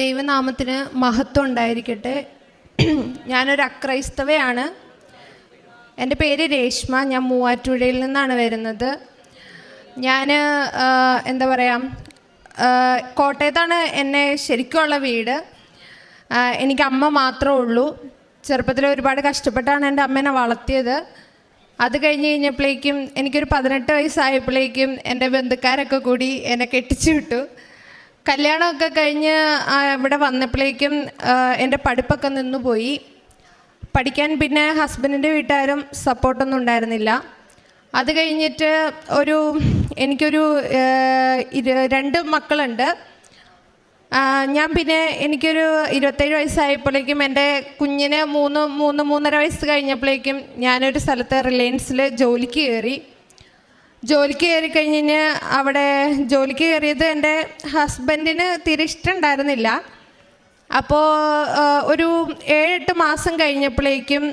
ദൈവനാമത്തിന് മഹത്വം ഉണ്ടായിരിക്കട്ടെ. ഞാനൊരു അക്രൈസ്തവയാണ്. എന്റെ പേര് രേഷ്മ. ഞാൻ മൂവാറ്റുപുഴയിൽ നിന്നാണ് വരുന്നത്. ഞാൻ എന്താ പറയുക കോട്ടയത്താണ് എന്നെ ശരിക്കുമുള്ള വീട്. എനിക്ക് അമ്മ മാത്രമേ ഉള്ളൂ. ചെറുപ്പത്തിൽ ഒരുപാട് കഷ്ടപ്പെട്ടാണ് എന്റെ അമ്മേനെ വളർത്തിയത്. അത് കഴിഞ്ഞ് കഴിഞ്ഞപ്പോഴേക്കും എനിക്കൊരു പതിനെട്ട് വയസ്സായപ്പോഴേക്കും എന്റെ ബന്ധുക്കാരൊക്കെ കൂടി എന്നെ കെട്ടിച്ചു വിട്ടു. കല്യാണമൊക്കെ കഴിഞ്ഞ് ഇവിടെ വന്നപ്പോഴേക്കും എന്റെ പഠിപ്പൊക്കെ നിന്നുപോയി. പഠിക്കാൻ പിന്നെ ഹസ്ബൻഡിന്റെ വീട്ടുകാരും സപ്പോർട്ടൊന്നും ഉണ്ടായിരുന്നില്ല. അത് കഴിഞ്ഞിട്ട് ഒരു എനിക്കൊരു രണ്ട് മക്കളുണ്ട്. ഞാൻ പിന്നെ എനിക്കൊരു ഇരുപത്തേഴ് വയസ്സായപ്പോഴേക്കും എന്റെ കുഞ്ഞിന് മൂന്ന് മൂന്ന് മൂന്നര വയസ്സ് കഴിഞ്ഞപ്പോഴേക്കും ഞാനൊരു സ്ഥലത്ത് റിലയൻസിൽ ജോലിക്ക് കയറി. ജോലിക്ക് കയറി കഴിഞ്ഞ് കഴിഞ്ഞാൽ അവിടെ ജോലിക്ക് കയറിയത് എന്റെ ഹസ്ബൻഡിന് തീരെ ഇഷ്ടമുണ്ടായിരുന്നില്ല. അപ്പോൾ ഒരു ഏഴെട്ട് മാസം കഴിഞ്ഞപ്പോഴേക്കും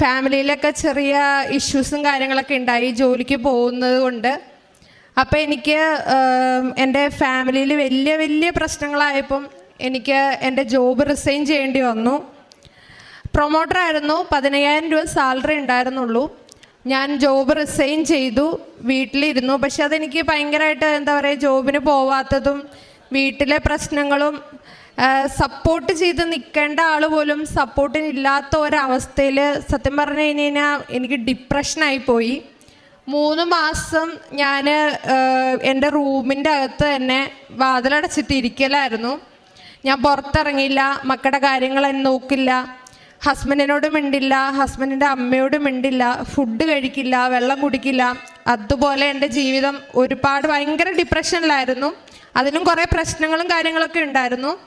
ഫാമിലിയിലൊക്കെ ചെറിയ ഇഷ്യൂസും കാര്യങ്ങളൊക്കെ ഉണ്ടായി ജോലിക്ക് പോകുന്നത് കൊണ്ട്. അപ്പോൾ എനിക്ക് എന്റെ ഫാമിലിയിൽ വലിയ വലിയ പ്രശ്നങ്ങളായപ്പം എനിക്ക് എന്റെ ജോബ് റിസൈൻ ചെയ്യേണ്ടി വന്നു. പ്രൊമോട്ടർ ആയിരുന്നു പതിനയ്യായിരം രൂപ സാലറി ഉണ്ടായിരുന്നുള്ളൂ. ഞാൻ ജോബ് റിസൈൻ ചെയ്തു വീട്ടിലിരുന്നു. പക്ഷെ അതെനിക്ക് ഭയങ്കരമായിട്ട് എന്താ പറയുക ജോബിന് പോവാത്തതും വീട്ടിലെ പ്രശ്നങ്ങളും സപ്പോർട്ട് ചെയ്ത് നിൽക്കേണ്ട ആൾ പോലും സപ്പോർട്ടിനില്ലാത്ത ഒരവസ്ഥയിൽ സത്യം പറഞ്ഞു കഴിഞ്ഞ് കഴിഞ്ഞാൽ എനിക്ക് ഡിപ്രഷനായി പോയി. മൂന്ന് മാസം ഞാൻ എന്റെ റൂമിന്റെ അകത്ത് തന്നെ വാതിലടച്ചിട്ട് ഇരിക്കലായിരുന്നു ഞാൻ പുറത്തിറങ്ങിയില്ല മക്കളുടെ കാര്യങ്ങൾ എന്നെ നോക്കില്ല. ഹസ്ബൻഡിനോട് മിണ്ടില്ല ഹസ്ബൻഡിന്റെ അമ്മയോട് മിണ്ടില്ല ഫുഡ് കഴിക്കില്ല വെള്ളം കുടിക്കില്ല. അതുപോലെ എന്റെ ജീവിതം ഒരുപാട് ഭയങ്കര ഡിപ്രഷനിലായിരുന്നു. അതിനും കുറേ പ്രശ്നങ്ങളും കാര്യങ്ങളൊക്കെ ഉണ്ടായിരുന്നു.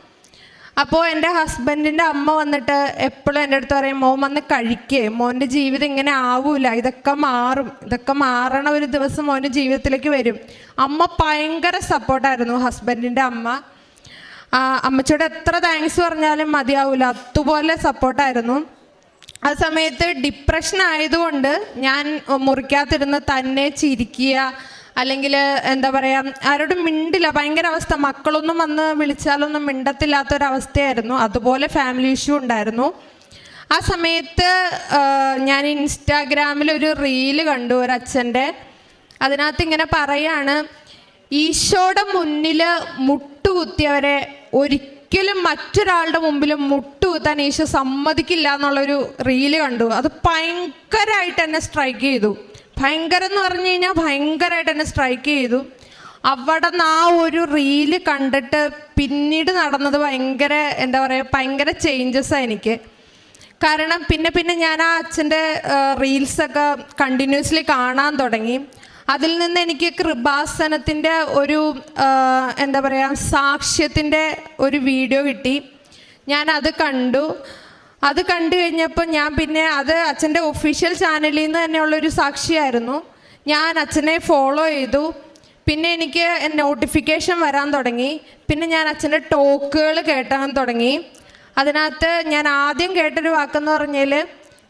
അപ്പോൾ എന്റെ ഹസ്ബൻഡിന്റെ അമ്മ വന്നിട്ട് എപ്പോഴും എന്റെ അടുത്ത് പറയും മോൻ വന്ന് കഴിക്കേ. മോന്റെ ജീവിതം ഇങ്ങനെ ആവൂല. ഇതൊക്കെ മാറും. ഇതൊക്കെ മാറണ ഒരു ദിവസം മോന്റെ ജീവിതത്തിലേക്ക് വരും. അമ്മ ഭയങ്കര സപ്പോർട്ടായിരുന്നു ഹസ്ബൻഡിന്റെ അമ്മ. അമ്മച്ചിയോട് എത്ര താങ്ക്സ് പറഞ്ഞാലും മതിയാവില്ല അതുപോലെ സപ്പോർട്ടായിരുന്നു ആ സമയത്ത് ഡിപ്രഷൻ ആയതുകൊണ്ട് ഞാൻ മുറിക്കാത്തിരുന്ന് തന്നെ ചിരിക്കുക അല്ലെങ്കിൽ എന്താ പറയുക ആരോടും മിണ്ടില്ല. ഭയങ്കര അവസ്ഥ. മക്കളൊന്നും വന്ന് വിളിച്ചാലൊന്നും മിണ്ടത്തില്ലാത്തൊരവസ്ഥയായിരുന്നു. അതുപോലെ ഫാമിലി ഇഷ്യൂ ഉണ്ടായിരുന്നു. ആ സമയത്ത് ഞാൻ ഇൻസ്റ്റാഗ്രാമിൽ ഒരു റീൽ കണ്ടു ഒരു അച്ഛന്റെ അതിനകത്ത് ഇങ്ങനെ പറയാണ് ഈശോയുടെ മുന്നിൽ മുട്ടുകുത്തിയവരെ ഒരിക്കലും മറ്റൊരാളുടെ മുമ്പിൽ മുട്ടുകുത്താൻ ഈശോ സമ്മതിക്കില്ല എന്നുള്ളൊരു റീൽ കണ്ടു. അത് ഭയങ്കരമായിട്ട് എന്നെ സ്ട്രൈക്ക് ചെയ്തു. ഭയങ്കരം എന്ന് പറഞ്ഞു കഴിഞ്ഞാൽ ഭയങ്കരമായിട്ട് എന്നെ സ്ട്രൈക്ക് ചെയ്തു. അവിടെ നിന്ന് ആ ഒരു റീൽ കണ്ടിട്ട് പിന്നീട് നടന്നത് ഭയങ്കര എന്താ പറയുക ഭയങ്കര ചേഞ്ചസാണ് എനിക്ക്. കാരണം പിന്നെ പിന്നെ ഞാൻ ആ അച്ഛന്റെ റീൽസൊക്കെ കണ്ടിന്യൂസ്ലി കാണാൻ തുടങ്ങി. അതിൽ നിന്ന് എനിക്ക് കൃപാസനത്തിന്റെ ഒരു എന്താ പറയുക സാക്ഷ്യത്തിന്റെ ഒരു വീഡിയോ കിട്ടി. ഞാൻ അത് കണ്ടു. അത് കണ്ടു കഴിഞ്ഞപ്പോൾ ഞാൻ പിന്നെ അത് അച്ഛന്റെ ഒഫീഷ്യൽ ചാനലിൽ നിന്ന് തന്നെയുള്ളൊരു സാക്ഷിയായിരുന്നു. ഞാൻ അച്ഛനെ ഫോളോ ചെയ്തു. പിന്നെ എനിക്ക് നോട്ടിഫിക്കേഷൻ വരാൻ തുടങ്ങി. പിന്നെ ഞാൻ അച്ഛന്റെ ടോക്കുകൾ കേട്ടാൻ തുടങ്ങി. അതിനകത്ത് ഞാൻ ആദ്യം കേട്ടൊരു വാക്കെന്ന് പറഞ്ഞാൽ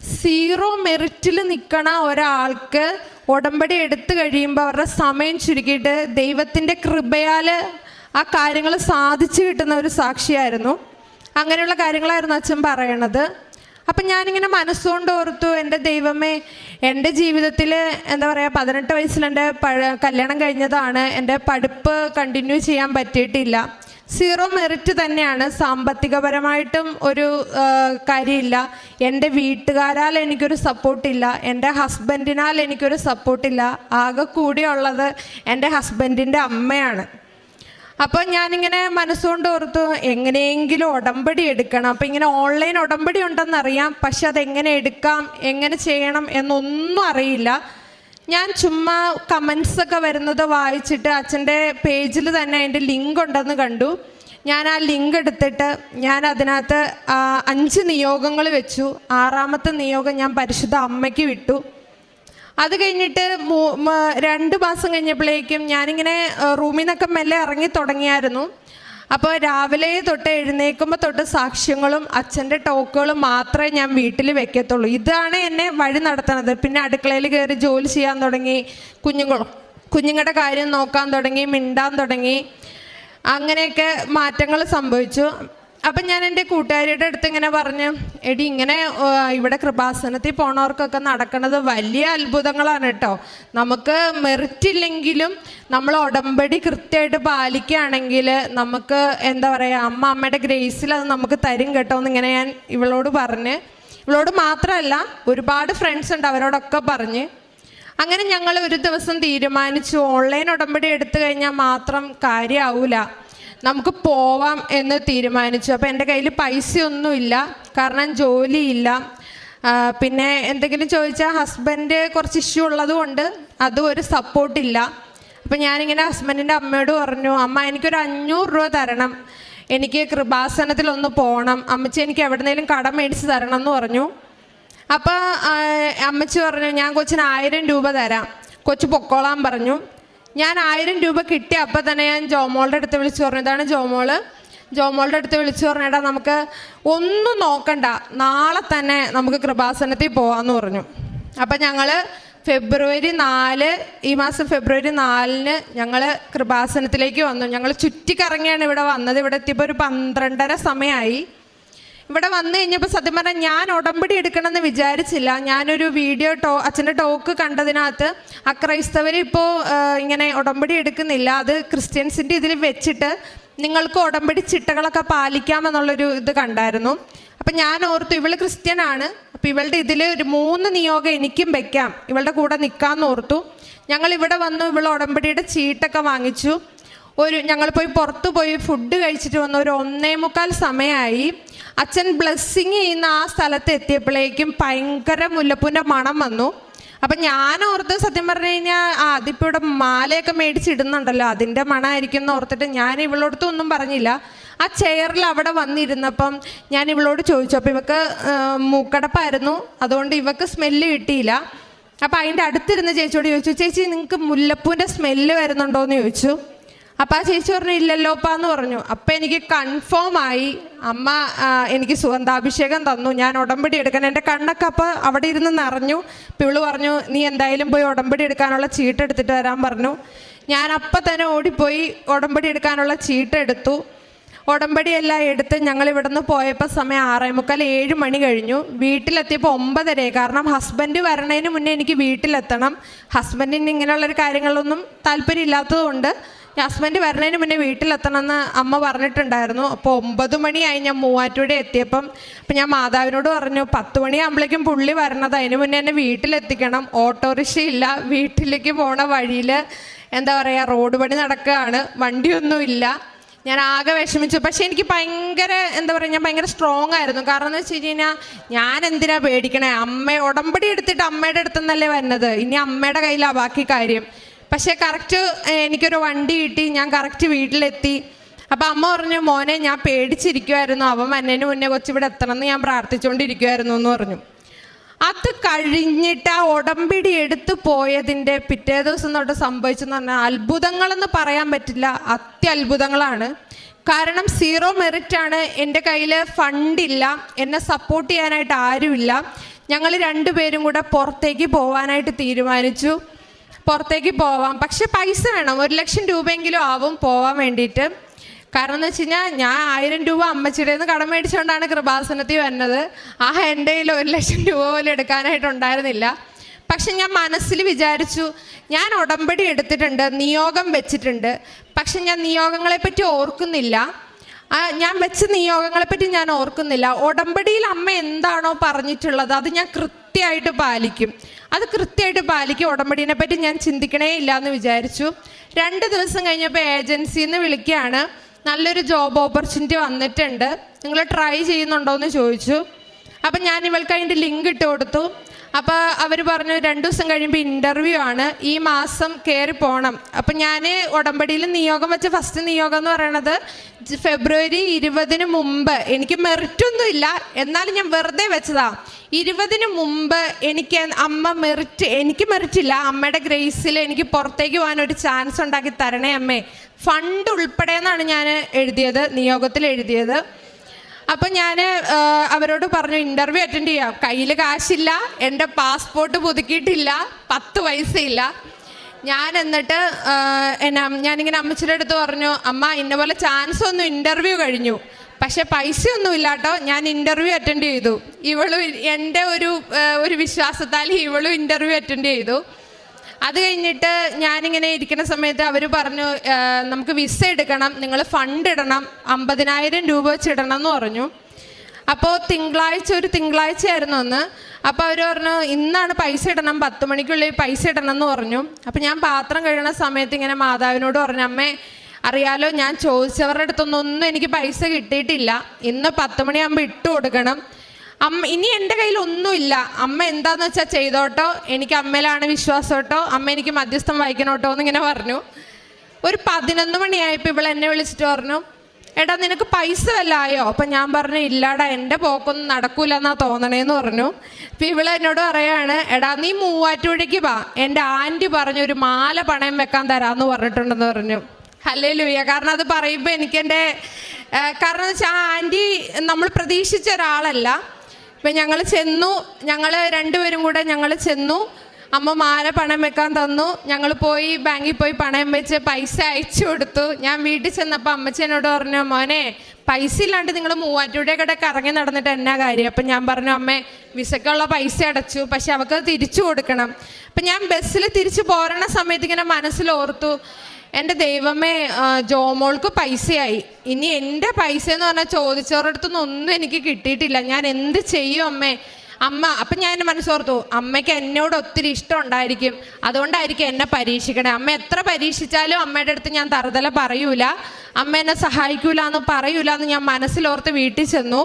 സീറോ മെറിറ്റിൽ നിൽക്കണ ഒരാൾക്ക് ഉടമ്പടി എടുത്തു കഴിയുമ്പോൾ അവരുടെ സമയം ചുരുക്കിയിട്ട് ദൈവത്തിന്റെ കൃപയാൽ ആ കാര്യങ്ങൾ സാധിച്ചു കിട്ടുന്ന ഒരു സാക്ഷിയായിരുന്നു. അങ്ങനെയുള്ള കാര്യങ്ങളായിരുന്നു അച്ഛൻ പറയണത്. അപ്പം ഞാനിങ്ങനെ മനസ്സുകൊണ്ട് ഓർത്തു എന്റെ ദൈവമേ എന്റെ ജീവിതത്തിൽ എന്താ പറയുക പതിനെട്ട് വയസ്സിൽ എന്റെ പഴ കല്യാണം കഴിഞ്ഞതാണ്. എന്റെ പഠിപ്പ് കണ്ടിന്യൂ ചെയ്യാൻ പറ്റിയിട്ടില്ല. സീറോ മെറിറ്റ് തന്നെയാണ്. സാമ്പത്തികപരമായിട്ടും ഒരു കാര്യമില്ല. എന്റെ വീട്ടുകാരാൽ എനിക്കൊരു സപ്പോർട്ടില്ല. എന്റെ ഹസ്ബൻഡിനാൽ എനിക്കൊരു സപ്പോർട്ടില്ല. ആകെ കൂടിയുള്ളത് എന്റെ ഹസ്ബൻഡിന്റെ അമ്മയാണ്. അപ്പോൾ ഞാനിങ്ങനെ മനസ്സുകൊണ്ട് ഓർത്തു എങ്ങനെയെങ്കിലും ഉടമ്പടി എടുക്കണം. അപ്പോൾ ഇങ്ങനെ ഓൺലൈൻ ഉടമ്പടി ഉണ്ടെന്നറിയാം. പക്ഷെ അതെങ്ങനെ എടുക്കാം? എങ്ങനെ ചെയ്യണം? എന്നൊന്നും അറിയില്ല. ഞാൻ ചുമ്മാ കമൻസ് ഒക്കെ വരുന്നത് വായിച്ചിട്ട് അച്ഛന്റെ പേജിൽ തന്നെ അതിന്റെ ലിങ്ക് ഉണ്ടെന്ന് കണ്ടു. ഞാൻ ആ ലിങ്ക് എടുത്തിട്ട് ഞാൻ അതിനകത്ത് അഞ്ച് നിയോഗങ്ങൾ വെച്ചു. ആറാമത്തെ നിയോഗം ഞാൻ പരിശുദ്ധ അമ്മയ്ക്ക് വിട്ടു. അത് കഴിഞ്ഞിട്ട് രണ്ട് മാസം കഴിഞ്ഞപ്പോഴേക്കും ഞാനിങ്ങനെ റൂമിൽ നിന്നൊക്കെ മെല്ലെ ഇറങ്ങി തുടങ്ങിയായിരുന്നു. അപ്പോൾ രാവിലെ തൊട്ട് എഴുന്നേൽക്കുമ്പോൾ തൊട്ട് സാക്ഷ്യങ്ങളും അച്ഛന്റെ ടോക്കുകളും മാത്രമേ ഞാൻ വീട്ടിൽ വെക്കത്തുള്ളൂ. ഇതാണ് എന്നെ വഴി നടത്തുന്നത്. പിന്നെ അടുക്കളയിൽ കയറി ജോലി ചെയ്യാൻ തുടങ്ങി കുഞ്ഞുങ്ങളും കുഞ്ഞുങ്ങളുടെ കാര്യം നോക്കാൻ തുടങ്ങി മിണ്ടാൻ തുടങ്ങി അങ്ങനെയൊക്കെ മാറ്റങ്ങൾ സംഭവിച്ചു. അപ്പം ഞാൻ എന്റെ കൂട്ടുകാരിയുടെ അടുത്ത് ഇങ്ങനെ പറഞ്ഞു എടി ഇങ്ങനെ ഇവിടെ കൃപാസനത്തിൽ പോണവർക്കൊക്കെ നടക്കുന്നത് വലിയ അത്ഭുതങ്ങളാണ് കേട്ടോ. നമുക്ക് മെറിറ്റ് ഇല്ലെങ്കിലും നമ്മൾ ഉടമ്പടി കൃത്യമായിട്ട് പാലിക്കുകയാണെങ്കിൽ നമുക്ക് എന്താ പറയുക അമ്മ അമ്മയുടെ ഗ്രേസിൽ അത് നമുക്ക് തരും കേട്ടോ എന്ന് ഇങ്ങനെ ഞാൻ ഇവളോട് പറഞ്ഞ് ഇവളോട് മാത്രമല്ല ഒരുപാട് ഫ്രണ്ട്സ് ഉണ്ട് അവരോടൊക്കെ പറഞ്ഞ്. അങ്ങനെ ഞങ്ങൾ ഒരു ദിവസം തീരുമാനിച്ചു ഓൺലൈൻ ഉടമ്പടി എടുത്തു കഴിഞ്ഞാൽ മാത്രം കാര്യമാവൂല നമുക്ക് പോവാം എന്ന് തീരുമാനിച്ചു. അപ്പോൾ എന്റെ കയ്യിൽ പൈസയൊന്നുമില്ല. കാരണം ജോലിയില്ല. പിന്നെ എന്തെങ്കിലും ചോദിച്ചാൽ ഹസ്ബൻഡ് കുറച്ച് ഇഷ്യൂ ഉള്ളത് കൊണ്ട് അതും ഒരു സപ്പോർട്ടില്ല അപ്പം ഞാനിങ്ങനെ ഹസ്ബൻഡിന്റെ അമ്മയോട് പറഞ്ഞു അമ്മ എനിക്കൊരു അഞ്ഞൂറ് രൂപ തരണം. എനിക്ക് കൃപാസനത്തിലൊന്ന് പോകണം അമ്മച്ചി എനിക്ക് എവിടെന്നേലും കടം മേടിച്ച് തരണം എന്ന് പറഞ്ഞു. അപ്പോൾ അമ്മച്ചി പറഞ്ഞു ഞാൻ കൊച്ചിന് ആയിരം രൂപ തരാം. കൊച്ചു പൊക്കോളാൻ പറഞ്ഞു. ഞാൻ ആയിരം രൂപ കിട്ടിയ അപ്പം തന്നെ ഞാൻ ജോമോളുടെ അടുത്ത് വിളിച്ചു പറഞ്ഞു. ഇതാണ് ജോമോൾ. ജോമോളുടെ അടുത്ത് വിളിച്ചു പറഞ്ഞേടാ നമുക്ക് ഒന്നും നോക്കണ്ട. നാളെ തന്നെ നമുക്ക് കൃപാസനത്തിൽ പോവാന്ന് പറഞ്ഞു. അപ്പം ഞങ്ങൾ ഫെബ്രുവരി നാല് ഈ മാസം ഫെബ്രുവരി നാലിന് ഞങ്ങൾ കൃപാസനത്തിലേക്ക് വന്നു. ഞങ്ങൾ ചുറ്റിക്കറങ്ങിയാണ് ഇവിടെ വന്നത്. ഇവിടെ എത്തിയപ്പോൾ ഒരു പന്ത്രണ്ടര സമയമായി ഇവിടെ വന്നു കഴിഞ്ഞപ്പോൾ സത്യം പറഞ്ഞാൽ ഞാൻ ഉടമ്പടി എടുക്കണമെന്ന് വിചാരിച്ചില്ല. ഞാനൊരു വീഡിയോ ടോ അച്ഛന്റെ ടോക്ക് കണ്ടതിനകത്ത് അക്രൈസ്തവർ ഇപ്പോൾ ഇങ്ങനെ ഉടമ്പടി എടുക്കുന്നില്ല. അത് ക്രിസ്ത്യൻസിന്റെ ഇതിൽ വെച്ചിട്ട് നിങ്ങൾക്ക് ഉടമ്പടി ചിട്ടകളൊക്കെ പാലിക്കാമെന്നുള്ളൊരു ഇത് കണ്ടായിരുന്നു. അപ്പം ഞാൻ ഓർത്തു ഇവൾ ക്രിസ്ത്യനാണ്. അപ്പം ഇവളുടെ ഇതിൽ ഒരു മൂന്ന് നിയോഗം എനിക്കും വെക്കാം. ഇവളുടെ കൂടെ നിൽക്കാമെന്ന് ഓർത്തു. ഞങ്ങൾ ഇവിടെ വന്നു ഇവൾ ഉടമ്പടിയുടെ ചീട്ടൊക്കെ വാങ്ങിച്ചു. ഒരു ഞങ്ങൾ പോയി പുറത്തു പോയി ഫുഡ് കഴിച്ചിട്ട് വന്ന ഒരു ഒന്നേ മുക്കാൽ സമയമായി അച്ഛൻ ബ്ലെസ്സിങ് ചെയ്യുന്ന ആ സ്ഥലത്ത് എത്തിയപ്പോഴേക്കും ഭയങ്കര മുല്ലപ്പൂന്റെ മണം വന്നു. അപ്പം ഞാൻ ഓർത്ത് സത്യം പറഞ്ഞു കഴിഞ്ഞാൽ ആ അതിപ്പോൾ ഇവിടെ മാലയൊക്കെ മേടിച്ചിടുന്നുണ്ടല്ലോ അതിന്റെ മണമായിരിക്കും എന്ന് ഓർത്തിട്ട് ഞാൻ ഇവളോടത്തും ഒന്നും പറഞ്ഞില്ല. ആ ചെയറിൽ അവിടെ വന്നിരുന്നപ്പം ഞാൻ ഇവളോട് ചോദിച്ചു അപ്പം ഇവക്ക് മൂക്കടപ്പായിരുന്നു അതുകൊണ്ട് ഇവക്ക് സ്മെല്ല് കിട്ടിയില്ല. അപ്പം അതിന്റെ അടുത്തിരുന്ന ചേച്ചിയോട് ചോദിച്ചു ചേച്ചി നിങ്ങൾക്ക് മുല്ലപ്പൂന്റെ സ്മെല്ല് വരുന്നുണ്ടോ എന്ന് ചോദിച്ചു. അപ്പം ആ ചേച്ചി പറഞ്ഞു ഇല്ലല്ലോപ്പാന്ന് പറഞ്ഞു. അപ്പം എനിക്ക് കൺഫേം ആയി. അമ്മ എനിക്ക് സുഗന്ധാഭിഷേകം തന്നു. ഞാൻ ഉടമ്പടി എടുക്കാൻ എന്റെ കണ്ണൊക്കെ അപ്പം അവിടെ ഇരുന്ന് നിറഞ്ഞു. പിള്ളു പറഞ്ഞു നീ എന്തായാലും പോയി ഉടമ്പടി എടുക്കാനുള്ള ചീട്ട് എടുത്തിട്ട് വരാൻ പറഞ്ഞു. ഞാൻ അപ്പം തന്നെ ഓടിപ്പോയി ഉടമ്പടി എടുക്കാനുള്ള ചീട്ട് എടുത്തു. ഉടമ്പടിയെല്ലാം എടുത്ത് ഞങ്ങൾ ഇവിടുന്ന് പോയപ്പോൾ സമയം ആറേ മുക്കാൽ ഏഴ് മണി കഴിഞ്ഞു. വീട്ടിലെത്തിയപ്പോൾ ഒമ്പതരയായി. കാരണം ഹസ്ബൻഡ് വരണതിന് മുന്നേ എനിക്ക് വീട്ടിലെത്തണം. ഹസ്ബൻഡിന് ഇങ്ങനെയുള്ളൊരു കാര്യങ്ങളൊന്നും താല്പര്യമില്ലാത്തതുകൊണ്ട് ഹസ്ബൻഡ് വരണതിന് മുന്നേ വീട്ടിലെത്തണമെന്ന് അമ്മ പറഞ്ഞിട്ടുണ്ടായിരുന്നു. അപ്പോൾ ഒമ്പത് മണിയായി ഞാൻ മൂവാറ്റൂടെ എത്തിയപ്പം. അപ്പം ഞാൻ മാതാവിനോട് പറഞ്ഞു പത്ത് മണിയാകുമ്പോഴേക്കും പുള്ളി വരണത്. അതിന് മുന്നേ എന്നെ വീട്ടിലെത്തിക്കണം. ഓട്ടോറിക്ഷ ഇല്ല വീട്ടിലേക്ക് പോണ വഴിയിൽ എന്താ പറയുക റോഡ് പണി നടക്കുകയാണ്. വണ്ടിയൊന്നുമില്ല ഞാൻ ആകെ വിഷമിച്ചു. പക്ഷെ എനിക്ക് ഭയങ്കര എന്താ പറയുക ഞാൻ ഭയങ്കര സ്ട്രോങ് ആയിരുന്നു. കാരണം എന്ന് വെച്ച് കഴിഞ്ഞാൽ ഞാൻ എന്തിനാ പേടിക്കണേ? അമ്മ ഉടമ്പടി എടുത്തിട്ട് അമ്മയുടെ അടുത്തുനിന്നല്ലേ വരുന്നത് ഇനി അമ്മയുടെ കയ്യിലാണ് ബാക്കി കാര്യം. പക്ഷേ കറക്റ്റ് എനിക്കൊരു വണ്ടി കിട്ടി ഞാൻ കറക്റ്റ് വീട്ടിലെത്തി. അപ്പം അമ്മ പറഞ്ഞു മോനെ ഞാൻ പേടിച്ചിരിക്കുമായിരുന്നു അവൻ വന്നതിന് മുന്നേ കൊച്ചിവിടെ എത്തണം എന്ന് ഞാൻ പ്രാർത്ഥിച്ചുകൊണ്ടിരിക്കുമായിരുന്നു എന്ന് പറഞ്ഞു. അത് കഴിഞ്ഞിട്ട് ആ ഉടമ്പിടി എടുത്തു പോയതിന്റെ പിറ്റേ ദിവസം തൊട്ട് സംഭവിച്ചെന്ന് പറഞ്ഞാൽ അത്ഭുതങ്ങളെന്ന് പറയാൻ പറ്റില്ല. അത്യത്ഭുതങ്ങളാണ്. കാരണം സീറോ മെറിറ്റ് ആണ്. എന്റെ കയ്യിൽ ഫണ്ടില്ല എന്നെ സപ്പോർട്ട് ചെയ്യാനായിട്ട് ആരുമില്ല. ഞങ്ങൾ രണ്ടുപേരും കൂടെ പുറത്തേക്ക് പോകാനായിട്ട് തീരുമാനിച്ചു. പുറത്തേക്ക് പോവാം. പക്ഷെ പൈസ വേണം. ഒരു ലക്ഷം രൂപയെങ്കിലും ആവും പോവാൻ വേണ്ടിയിട്ട്. കാരണം എന്ന് വെച്ച് കഴിഞ്ഞാൽ ഞാൻ ആയിരം രൂപ അമ്മച്ചിയുടെ നിന്ന് കടം മേടിച്ചുകൊണ്ടാണ് കൃപാസനത്തിൽ വരുന്നത്. ആ എന്റെ കയ്യിൽ ഒരു ലക്ഷം രൂപ പോലും എടുക്കാനായിട്ടുണ്ടായിരുന്നില്ല പക്ഷെ ഞാൻ മനസ്സിൽ വിചാരിച്ചു ഞാൻ ഉടമ്പടി എടുത്തിട്ടുണ്ട് നിയോഗം വെച്ചിട്ടുണ്ട്. പക്ഷെ ഞാൻ നിയോഗങ്ങളെ പറ്റി ഓർക്കുന്നില്ല. ഞാൻ വെച്ച നിയോഗങ്ങളെ പറ്റി ഞാൻ ഓർക്കുന്നില്ല. ഉടമ്പടിയിൽ അമ്മ എന്താണോ പറഞ്ഞിട്ടുള്ളത് അത് ഞാൻ കൃത്യമായിട്ട് പാലിക്കും. അത് കൃത്യമായിട്ട് പാലിക്കും. ഉടമ്പടീനെ പറ്റി ഞാൻ ചിന്തിക്കണേ ഇല്ല എന്ന് വിചാരിച്ചു. രണ്ട് ദിവസം കഴിഞ്ഞപ്പോൾ ഏജൻസിയിൽ നിന്ന് വിളിക്കുകയാണ്. നല്ലൊരു ജോബ് ഓപ്പർച്യൂണിറ്റി വന്നിട്ടുണ്ട്. നിങ്ങൾ ട്രൈ ചെയ്യുന്നുണ്ടോ എന്ന് ചോദിച്ചു. അപ്പം ഞാൻ ഇവൾക്ക് അതിന്റെ ലിങ്ക് ഇട്ട് കൊടുത്തു. അപ്പോൾ അവർ പറഞ്ഞു രണ്ടു ദിവസം കഴിയുമ്പോൾ ഇന്റർവ്യൂ ആണ്. ഈ മാസം കയറി പോകണം അപ്പം ഞാൻ ഉടമ്പടിയിൽ നിയോഗം വെച്ച ഫസ്റ്റ് നിയോഗം എന്ന് പറയണത് ഫെബ്രുവരി ഇരുപതിന് മുമ്പ്. എനിക്ക് മെറിറ്റ് ഒന്നും ഇല്ല. എന്നാലും ഞാൻ വെറുതെ വെച്ചതാ. ഇരുപതിന് മുമ്പ് എനിക്ക് അമ്മ മെറിറ്റ് എനിക്ക് മെറിറ്റില്ല അമ്മയുടെ ഗ്രേസിൽ എനിക്ക് പുറത്തേക്ക് പോകാൻ ഒരു ചാൻസ് ഉണ്ടാക്കി തരണേ അമ്മേ. ഫണ്ട് ഉൾപ്പെടെ എന്നാണ് ഞാൻ എഴുതിയത് നിയോഗത്തിൽ എഴുതിയത്. അപ്പം ഞാൻ അവരോട് പറഞ്ഞു ഇന്റർവ്യൂ അറ്റൻഡ് ചെയ്യാം. കയ്യിൽ കാശില്ല എന്റെ പാസ്പോർട്ട് പുതുക്കിയിട്ടില്ല പത്ത് പൈസയില്ല. ഞാൻ എന്നിട്ട് എന്നാ ഞാനിങ്ങനെ അമ്മച്ചിയുടെ അടുത്ത് പറഞ്ഞു അമ്മ ഇന്ന പോലെ ചാൻസ് ഒന്നും ഇന്റർവ്യൂ കഴിഞ്ഞു. പക്ഷെ പൈസയൊന്നും ഇല്ലാട്ടോ ഞാൻ ഇന്റർവ്യൂ അറ്റൻഡ് ചെയ്തു. ഇവളും എന്റെ ഒരു ഒരു വിശ്വാസത്താൽ ഇവളും ഇന്റർവ്യൂ അറ്റൻഡ് ചെയ്തു. അത് കഴിഞ്ഞിട്ട് ഞാനിങ്ങനെ ഇരിക്കുന്ന സമയത്ത് അവർ പറഞ്ഞു നമുക്ക് വിസ എടുക്കണം നിങ്ങൾ ഫണ്ട് ഇടണം അമ്പതിനായിരം രൂപ വെച്ച് ഇടണം എന്ന് പറഞ്ഞു. അപ്പോൾ തിങ്കളാഴ്ച ഒരു തിങ്കളാഴ്ച ആയിരുന്നു അന്ന്. അപ്പോൾ അവർ പറഞ്ഞു ഇന്നാണ് പൈസ ഇടണം പത്ത് മണിക്കുള്ളിൽ പൈസ ഇടണം എന്ന് പറഞ്ഞു. അപ്പോൾ ഞാൻ പാത്രം കഴുകുന്ന സമയത്ത് ഇങ്ങനെ മാതാവിനോട് പറഞ്ഞു അമ്മേ അറിയാലോ ഞാൻ ചോദിച്ചവരുടെ അടുത്തൊന്നും ഒന്നും എനിക്ക് പൈസ കിട്ടിയിട്ടില്ല. ഇന്ന് പത്ത് മണിയാകുമ്പോൾ ഇട്ട് കൊടുക്കണം. അമ്മ ഇനി എന്റെ കയ്യിൽ ഒന്നുമില്ല. അമ്മ എന്താന്ന് വെച്ചാൽ ചെയ്തോട്ടോ. എനിക്ക് അമ്മയിലാണ് വിശ്വാസം കേട്ടോ അമ്മ എനിക്ക് മധ്യസ്ഥം വായിക്കണോട്ടോ എന്നിങ്ങനെ പറഞ്ഞു. ഒരു പതിനൊന്ന് മണിയായപ്പോൾ ഇവൾ എന്നെ വിളിച്ചിട്ട് പറഞ്ഞു എടാ നിനക്ക് പൈസ വല്ല ആയോ? അപ്പം ഞാൻ പറഞ്ഞു ഇല്ലാടാ എന്റെ പോക്കൊന്നും നടക്കൂല എന്നാ തോന്നണേന്ന് പറഞ്ഞു. അപ്പം ഇവൾ എന്നോട് പറയാണ് എടാ നീ മൂവാറ്റുപുഴയ്ക്ക് വാ. എന്റെ ആന്റി പറഞ്ഞു ഒരു മാല പണയം വെക്കാൻ തരാമെന്ന് പറഞ്ഞിട്ടുണ്ടെന്ന് പറഞ്ഞു. അല്ലേ ലൂയ കാരണം അത് പറയുമ്പോൾ എനിക്കെന്റെ കാരണം എന്ന് വെച്ചാൽ ആ ആന്റി നമ്മൾ പ്രതീക്ഷിച്ച ഒരാളല്ല. ഇപ്പം ഞങ്ങൾ ചെന്നു. ഞങ്ങൾ രണ്ടുപേരും കൂടെ ഞങ്ങൾ ചെന്നു. അമ്മ മാല പണം വെക്കാൻ തന്നു. ഞങ്ങൾ പോയി ബാങ്കിൽ പോയി പണയം വെച്ച് പൈസ അയച്ചു കൊടുത്തു. ഞാൻ വീട്ടിൽ ചെന്നപ്പോൾ അമ്മച്ചനോട് പറഞ്ഞു മോനെ പൈസ ഇല്ലാണ്ട് നിങ്ങൾ മൂവാറ്റുപുഴ കട കറങ്ങി നടന്നിട്ട് എന്നാ കാര്യം? അപ്പം ഞാൻ പറഞ്ഞു അമ്മേ വിസക്കുള്ള പൈസ അടച്ചു. പക്ഷെ അവൾക്ക് തിരിച്ചു കൊടുക്കണം. അപ്പം ഞാൻ ബസ്സിൽ തിരിച്ചു പോരണ സമയത്ത് ഇങ്ങനെ മനസ്സിൽ ഓർത്തു എന്റെ ദൈവമേ ജോമോൾക്ക് പൈസയായി. ഇനി എന്റെ പൈസ എന്ന് പറഞ്ഞാൽ ചോദിച്ചവരടുത്തൊന്നും ഒന്നും എനിക്ക് കിട്ടിയിട്ടില്ല. ഞാൻ എന്ത് ചെയ്യും അമ്മേ? അമ്മ അപ്പം ഞാൻ എന്റെ മനസ്സോർത്തു അമ്മയ്ക്ക് എന്നോട് ഒത്തിരി ഇഷ്ടം ഉണ്ടായിരിക്കും. അതുകൊണ്ടായിരിക്കും എന്നെ പരീക്ഷിക്കണേ. അമ്മ എത്ര പരീക്ഷിച്ചാലും അമ്മയുടെ അടുത്ത് ഞാൻ തറുതല പറയൂല. അമ്മ എന്നെ സഹായിക്കൂല എന്ന് പറയൂല എന്ന് ഞാൻ മനസ്സിലോർത്ത് വീട്ടിൽ ചെന്നു.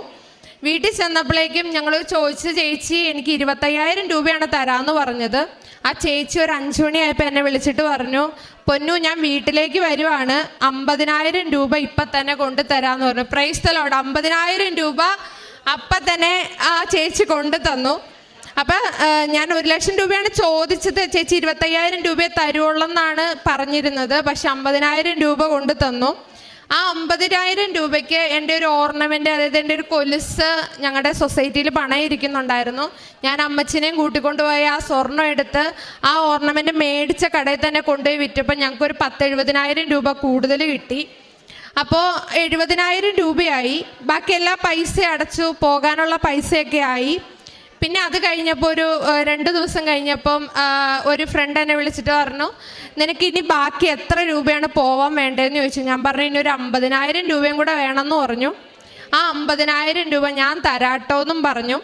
വീട്ടിൽ ചെന്നപ്പോഴേക്കും ഞങ്ങൾ ചോദിച്ച ചേച്ചി എനിക്ക് ഇരുപത്തയ്യായിരം രൂപയാണ് തരാമെന്ന് പറഞ്ഞത്. ആ ചേച്ചി ഒരു അഞ്ചു മണിയായപ്പോൾ എന്നെ വിളിച്ചിട്ട് പറഞ്ഞു പൊന്നു ഞാൻ വീട്ടിലേക്ക് വരുവാണ്. അമ്പതിനായിരം രൂപ ഇപ്പം തന്നെ കൊണ്ടു തരാമെന്ന് പറഞ്ഞു. പ്രൈസ് തലോട് അമ്പതിനായിരം രൂപ അപ്പം തന്നെ ആ ചേച്ചി കൊണ്ടു തന്നു. അപ്പം ഞാൻ ഒരു ലക്ഷം രൂപയാണ് ചോദിച്ചത്. ചേച്ചി ഇരുപത്തയ്യായിരം രൂപയെ തരുവുള്ളെന്നാണ് പറഞ്ഞിരുന്നത്. പക്ഷെ അമ്പതിനായിരം രൂപ കൊണ്ടു തന്നു. ആ അമ്പതിനായിരം രൂപയ്ക്ക് എന്റെ ഒരു ഓർണമെന്റ് അതായത് എന്റെ ഒരു കൊലുസ് ഞങ്ങളുടെ സൊസൈറ്റിയിൽ പണം ഇരിക്കുന്നുണ്ടായിരുന്നു ഞാൻ അമ്മച്ചിനെയും കൂട്ടിക്കൊണ്ടുപോയി ആ സ്വർണം എടുത്ത് ആ ഓർണമെന്റ് മേടിച്ച കടയിൽ തന്നെ കൊണ്ടുപോയി വിറ്റപ്പോൾ ഞങ്ങൾക്കൊരു പത്ത് എഴുപതിനായിരം രൂപ കൂടുതൽ കിട്ടി. അപ്പോൾ എഴുപതിനായിരം രൂപയായി. ബാക്കി എല്ലാ പൈസ അടച്ചു പോകാനുള്ള പൈസയൊക്കെ ആയി. പിന്നെ അത് കഴിഞ്ഞപ്പോൾ ഒരു രണ്ട് ദിവസം കഴിഞ്ഞപ്പം ഒരു ഫ്രണ്ട് എന്നെ വിളിച്ചിട്ട് പറഞ്ഞു നിനക്ക് ഇനി ബാക്കി എത്ര രൂപയാണ് പോവാൻ വേണ്ടതെന്ന് ചോദിച്ചു. ഞാൻ പറഞ്ഞു ഇനി ഒരു അമ്പതിനായിരം രൂപയും കൂടെ വേണമെന്ന് പറഞ്ഞു. ആ അമ്പതിനായിരം രൂപ ഞാൻ തരാട്ടോ എന്നും പറഞ്ഞു.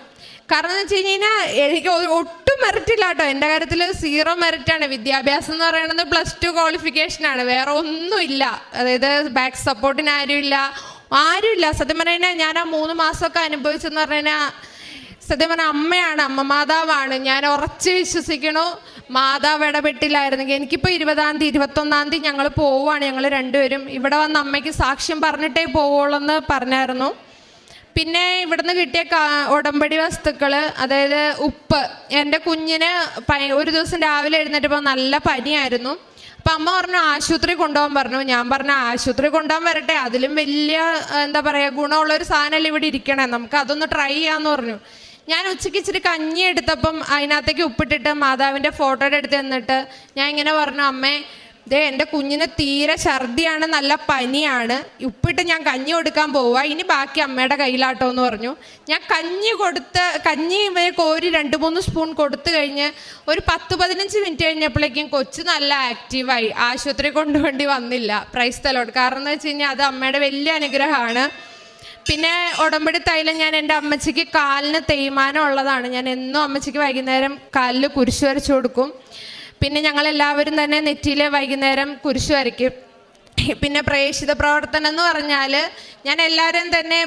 കാരണം എന്ന് വെച്ച് കഴിഞ്ഞാൽ എനിക്ക് ഒട്ടും മെറിറ്റില്ല കേട്ടോ എന്റെ കാര്യത്തിൽ സീറോ മെറിറ്റാണ് വിദ്യാഭ്യാസം എന്ന് പറയുന്നത് പ്ലസ് ടു ക്വാളിഫിക്കേഷനാണ് വേറെ ഒന്നുമില്ല. അതായത് ബാക്ക് സപ്പോർട്ടിന് ആരുമില്ല. ആരുമില്ല. സത്യം പറഞ്ഞു കഴിഞ്ഞാൽ ഞാൻ ആ മൂന്ന് മാസമൊക്കെ അനുഭവിച്ചെന്ന് പറഞ്ഞു കഴിഞ്ഞാൽ സത്യം പറഞ്ഞാൽ അമ്മയാണ് അമ്മ മാതാവാണ്. ഞാൻ ഉറച്ച് വിശ്വസിക്കണു. മാതാവ് ഇടപെട്ടില്ലായിരുന്നെങ്കിൽ എനിക്കിപ്പോൾ ഇരുപതാം തീയതി ഇരുപത്തൊന്നാം തീയതി ഞങ്ങൾ പോവുകയാണ്. ഞങ്ങൾ രണ്ടുപേരും. ഇവിടെ വന്ന് അമ്മയ്ക്ക് സാക്ഷ്യം പറഞ്ഞിട്ടേ പോവുള്ളൂ എന്ന് പറഞ്ഞായിരുന്നു. പിന്നെ ഇവിടുന്ന് കിട്ടിയ ഉടമ്പടി വസ്തുക്കൾ അതായത് ഉപ്പ്. എന്റെ കുഞ്ഞിന് ഒരു ദിവസം രാവിലെ എഴുന്നേറ്റപ്പോൾ നല്ല പനിയായിരുന്നു. അപ്പം അമ്മ പറഞ്ഞു ആശുപത്രി കൊണ്ടുപോകാൻ പറഞ്ഞു. ഞാൻ പറഞ്ഞു ആശുപത്രി കൊണ്ടുപോകാൻ വരട്ടെ. അതിലും വലിയ എന്താ പറയുക ഗുണമുള്ള ഒരു സാധനമല്ല ഇവിടെ ഇരിക്കണേ. നമുക്ക് അതൊന്ന് ട്രൈ ചെയ്യാമെന്ന് പറഞ്ഞു. ഞാൻ ഉച്ചയ്ക്ക് ഇച്ചിരി കഞ്ഞി എടുത്തപ്പം അതിനകത്തേക്ക് ഉപ്പിട്ടിട്ട് മാതാവിന്റെ ഫോട്ടോയുടെ അടുത്ത് നിന്നിട്ട് ഞാൻ ഇങ്ങനെ പറഞ്ഞു അമ്മേ ദേ എന്റെ കുഞ്ഞിന് തീരെ ഛർദിയാണ് നല്ല പനിയാണ്. ഉപ്പിട്ട് ഞാൻ കഞ്ഞി കൊടുക്കാൻ പോവുക ഇനി ബാക്കി അമ്മയുടെ കയ്യിലാട്ടോ എന്ന് പറഞ്ഞു. ഞാൻ കഞ്ഞി കൊടുത്ത് കഞ്ഞി കോരി രണ്ട് മൂന്ന് സ്പൂൺ കൊടുത്തു കഴിഞ്ഞ് ഒരു പത്ത് പതിനഞ്ച് മിനിറ്റ് കഴിഞ്ഞപ്പോഴേക്കും കൊച്ചു നല്ല ആക്റ്റീവായി. ആശുപത്രി കൊണ്ടുവേണ്ടി വന്നില്ല. പ്രൈസ് തലോട്ട്. കാരണം എന്ന് വെച്ച് കഴിഞ്ഞാൽ അത് അമ്മയുടെ വലിയ അനുഗ്രഹമാണ്. പിന്നെ ഉടമ്പടി തൈലം ഞാൻ എന്റെ അമ്മച്ചിക്ക് കാലിന് തേയ്മാനം ഉള്ളതാണ്. ഞാൻ എന്നും അമ്മച്ചിക്ക് വൈകുന്നേരം കാലിൽ കുരിശ് വരച്ചു കൊടുക്കും. പിന്നെ ഞങ്ങൾ എല്ലാവരും തന്നെ നെറ്റിയിൽ വൈകുന്നേരം കുരിശ് വരയ്ക്കും. പിന്നെ പ്രേക്ഷിത പ്രവർത്തനം എന്ന് പറഞ്ഞാൽ ഞാൻ എല്ലാവരും തന്നെ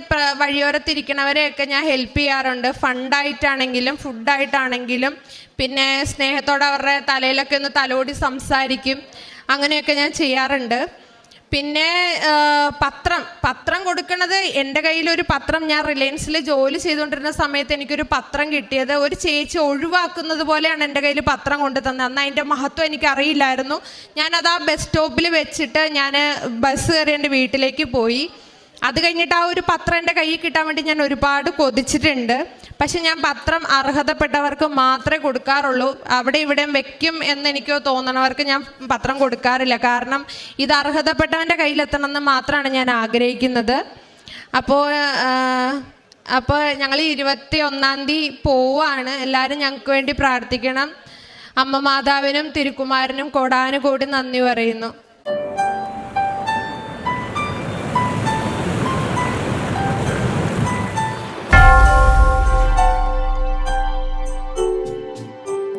വഴിയോരത്തിരിക്കണവരെയൊക്കെ ഞാൻ ഹെൽപ്പ് ചെയ്യാറുണ്ട്. ഫണ്ടായിട്ടാണെങ്കിലും ഫുഡായിട്ടാണെങ്കിലും പിന്നെ സ്നേഹത്തോടെ അവരുടെ തലയിലൊക്കെ ഒന്ന് തലോടി സംസാരിക്കും. അങ്ങനെയൊക്കെ ഞാൻ ചെയ്യാറുണ്ട്. പിന്നെ പത്രം. പത്രം കൊടുക്കുന്നത് എന്റെ കയ്യിലൊരു പത്രം. ഞാൻ റിലയൻസിൽ ജോലി ചെയ്തുകൊണ്ടിരുന്ന സമയത്ത് എനിക്കൊരു പത്രം കിട്ടിയത്. ഒരു ചേച്ചി ഒഴിവാക്കുന്നത് പോലെയാണ് എന്റെ കയ്യിൽ പത്രം കൊണ്ടു തന്നത്. അന്ന് അതിന്റെ മഹത്വം എനിക്ക് അറിയില്ലായിരുന്നു ഞാനത് ആ ബസ് സ്റ്റോപ്പിൽ വെച്ചിട്ട് ഞാൻ ബസ് കയറി എന്റെ വീട്ടിലേക്ക് പോയി. അത് കഴിഞ്ഞിട്ട് ആ ഒരു പത്രം എന്റെ കയ്യിൽ കിട്ടാൻ വേണ്ടി ഞാൻ ഒരുപാട് കൊതിച്ചിട്ടുണ്ട്. പക്ഷെ ഞാൻ പത്രം അർഹതപ്പെട്ടവർക്ക് മാത്രമേ കൊടുക്കാറുള്ളൂ. അവിടെ ഇവിടെയും വെക്കും എന്ന് തോന്നണവർക്ക് ഞാൻ പത്രം കൊടുക്കാറില്ല. കാരണം ഇത് അർഹതപ്പെട്ടവന്റെ കയ്യിലെത്തണം എന്ന് മാത്രമാണ് ഞാൻ ആഗ്രഹിക്കുന്നത്. അപ്പോൾ അപ്പോൾ ഞങ്ങൾ ഇരുപത്തി ഒന്നാം തീയതി പോവാണ് എല്ലാവരും ഞങ്ങൾക്ക് വേണ്ടി പ്രാർത്ഥിക്കണം. അമ്മ മാതാവിനും തിരുക്കുമാരനും കോടാനുകോടി നന്ദി പറയുന്നു.